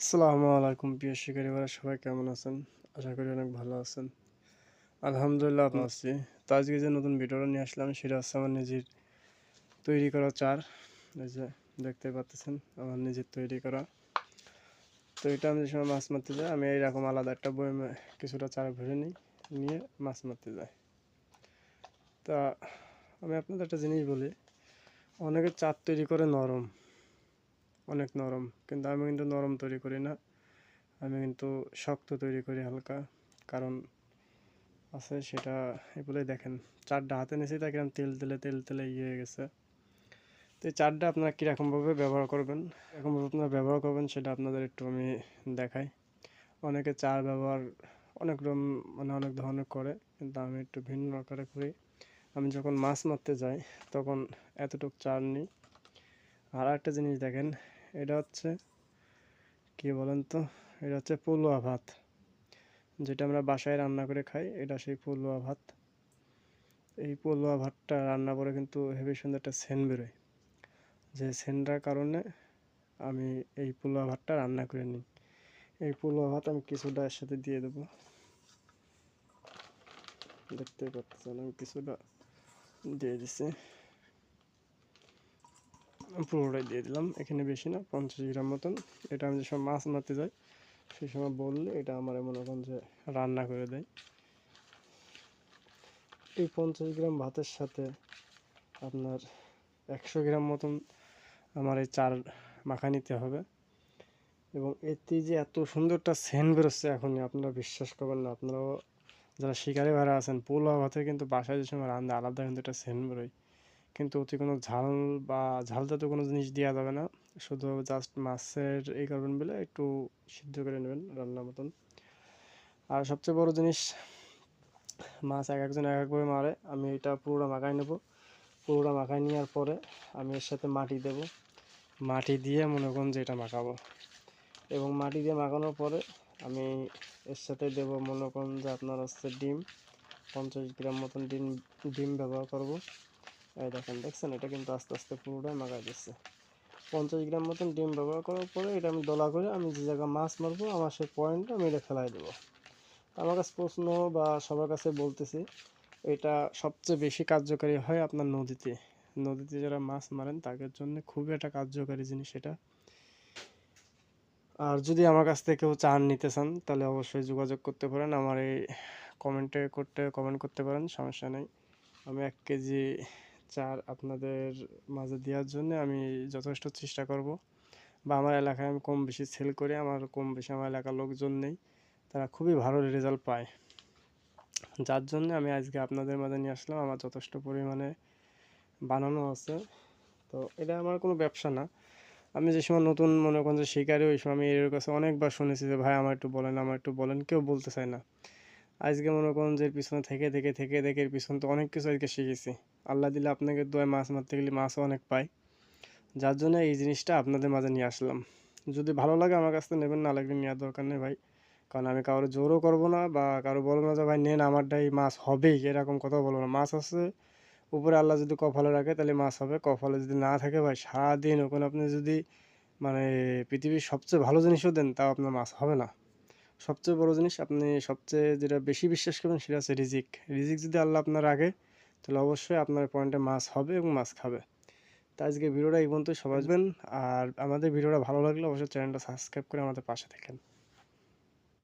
আসসালামু আলাইকুম প্রিয় শিকারীরা সবাই কেমন আছেন? আশা করি অনেক ভালো আছেন। আলহামদুলিল্লাহ ভালো আছি। তো আজকে যে নতুন ভিডিওটা নিয়ে আসলাম সেটা হচ্ছে আমার নিজের তৈরি করা চার। এই যে দেখতে পাচ্ছেন আমার নিজের তৈরি করা। তো এটা আমি যে সময় মাছ মারতে যাই আমি এইরকম আলাদা একটা বইমে কিছুটা চার ভরে নিই নিয়ে মাছ মারতে যাই। তা আমি আপনাদের একটা জিনিস বলি অনেকে চার তৈরি করে নরম। অনেক নরম, কিন্তু আমি কিন্তু নরম তৈরি করি না। আমি কিন্তু শক্ত তৈরি করি হালকা, কারণ আছে সেটা এগুলোই দেখেন। চারটা হাতে নিয়েছি তা কীরকম তেল, তেলে তেল, তেলে ইয়ে হয়ে গেছে। তো এই চারটা আপনারা কীরকমভাবে ব্যবহার করবেন এরকমভাবে আপনারা ব্যবহার করবেন সেটা আপনাদের একটু আমি দেখাই। অনেকে চার ব্যবহার অনেক রকম মানে অনেক ধরনের করে, কিন্তু আমি একটু ভিন্ন আকারে করি। আমি যখন মাছ মারতে যাই, তখন এতটুক চার নিই। আর একটা জিনিস দেখেন এটা হচ্ছে, কি বলেন তো? এটা হচ্ছে পলুয়া ভাত। যেটা আমরা বাসায় রান্না করে খাই, এটা সেই পলুয়া ভাত। এই পলুয়া ভাতটা রান্না করে কিন্তু হেভি সুন্দর একটা সেন বেরোয়। যে সেনটার কারণে আমি এই পোলোয়া ভাতটা রান্না করে নিই। এই পোলোয়া ভাত আমি কিছুটা এর সাথে দিয়ে দেবো। দেখতে পাচ্ছেন, আমি কিছুটা দিয়ে দিছি। পুরোটাই দিয়ে দিলাম। এখানে বেশি না, পঞ্চাশ গ্রাম মতন। এটা আমি যে সময় মাছ মারতে যাই সেই সময় বললে এটা আমার মনে করেন যে রান্না করে দেয়। এই পঞ্চাশ গ্রাম ভাতের সাথে আপনার একশো গ্রাম মতন আমার এই চার মাখা নিতে হবে। এবং এতে যে এত সুন্দরটা সেন্ট বেরোচ্ছে এখনই, আপনারা বিশ্বাস করবেন না। আপনারাও যারা শিকারে ভাড়া আছেন পোলা ভাতের কিন্তু বাসায় যে সময় রান্না, আলাদা কিন্তু একটা সেন্ট বেরোয়। কিন্তু ওতে কোনো ঝাল বা ঝাল জাতীয় কোনো জিনিস দেওয়া যাবে না। শুধু জাস্ট মাছের এই করবেন বলে একটু সিদ্ধ করে নেবেন রান্নার মতন। আর সবচেয়ে বড় জিনিস, মাছ এক একজন এক একভাবে মারে। আমি এটা পুরোটা মাখাই নেব। পুরোটা মাখাই নেওয়ার পরে আমি এর সাথে মাটি দেব। মাটি দিয়ে মনে করুন যে এটা মাখাবো। এবং মাটি দিয়ে মাখানোর পরে আমি এর সাথে দেব মনে করুন যে আপনার হচ্ছে ডিম। পঞ্চাশ গ্রাম মতন ডিম ডিম ব্যবহার করব। এই দেখেন, দেখছেন? এটা কিন্তু আস্তে আস্তে পুরোটাই মাখা দিচ্ছে। পঞ্চাশ গ্রাম মতন ডিম ব্যবহার করার পরে এটা আমি দলা করে আমি যে জায়গায় মাছ মারবো, আমার সেই পয়েন্টটা আমি এটা ফেলাই দেবো। আমার কাছে প্রশ্ন বা সবার কাছে বলতেছি, এটা সবচেয়ে বেশি কার্যকারী হয় আপনার নদীতে। নদীতে যারা মাছ মারেন, তাদের জন্য খুবই একটা কার্যকারী জিনিস এটা। আর যদি আমার কাছ থেকে কেউ চান নিতে চান, তাহলে অবশ্যই যোগাযোগ করতে পারেন। আমার এই কমেন্টে করতে কমেন্ট করতে পারেন, সমস্যা নেই। আমি এক কেজি চার আপনাদের মাঝে দেওয়ার জন্য আমি যথেষ্ট চেষ্টা করব। বা আমার এলাকায় আমি কম বেশি সেল করি, আমার কম বেশি আমার এলাকার লোকজন নেই, তারা খুবই ভালো রেজাল্ট পায়। যার জন্য আমি আজকে আপনাদের মাঝে নিয়ে আসলাম, আমার যথেষ্ট পরিমাণে বানানো আছে। তো এটা আমার কোনো ব্যবসা না। আমি যে সময় নতুন মনে করেন যে শিকারি, ওই সময় আমি এর কাছে অনেকবার শুনেছি যে, ভাই আমার একটু বলেন আমার একটু বলেন। কেউ বলতে চায় না। আজকে মনে করুন যে পিছনে থেকে থেকে থেকে থেকে পিছনে তো অনেক কিছু আজকে শিখেছি। আল্লাহ দিলে আপনাকে দোয় মাছ মারতে গেলে মাছও অনেক পাই যার জন্য এই জিনিসটা আপনাদের মাঝে নিয়ে আসলাম। যদি ভালো লাগে আমার কাছ থেকে নেবেন, না লাগলে নেওয়ার দরকার নেই ভাই। কারণ আমি কারও জোরও করব না বা কারও বলব না যে, ভাই, নেন আমারটাই মাছ হবেই। এরকম কথা বলব না। মাছ আছে, উপরে আল্লাহ যদি কপালে রাখে তাহলে মাছ হবে। কপালে যদি না থাকে ভাই, সারাদিন ওখানে আপনি যদি মানে পৃথিবীর সবচেয়ে ভালো জিনিসও দেন, তাও আপনার মাছ হবে না। সবচেয়ে বড় জিনিস আপনি সবচেয়ে যেটা বেশি বিশ্বাস করবেন সেটা হচ্ছে রিজিক। রিজিক যদি আল্লাহ আপনার রাখে তাহলে অবশ্যই আপনার পয়েন্টে মাছ হবে এবং মাছ খাবে। তো আজকে ভিডিওটা এই পর্যন্ত সবাই আসবেন। আর আমাদের ভিডিওটা ভালো লাগলে অবশ্যই চ্যানেলটা সাবস্ক্রাইব করে আমাদের পাশে থাকেন।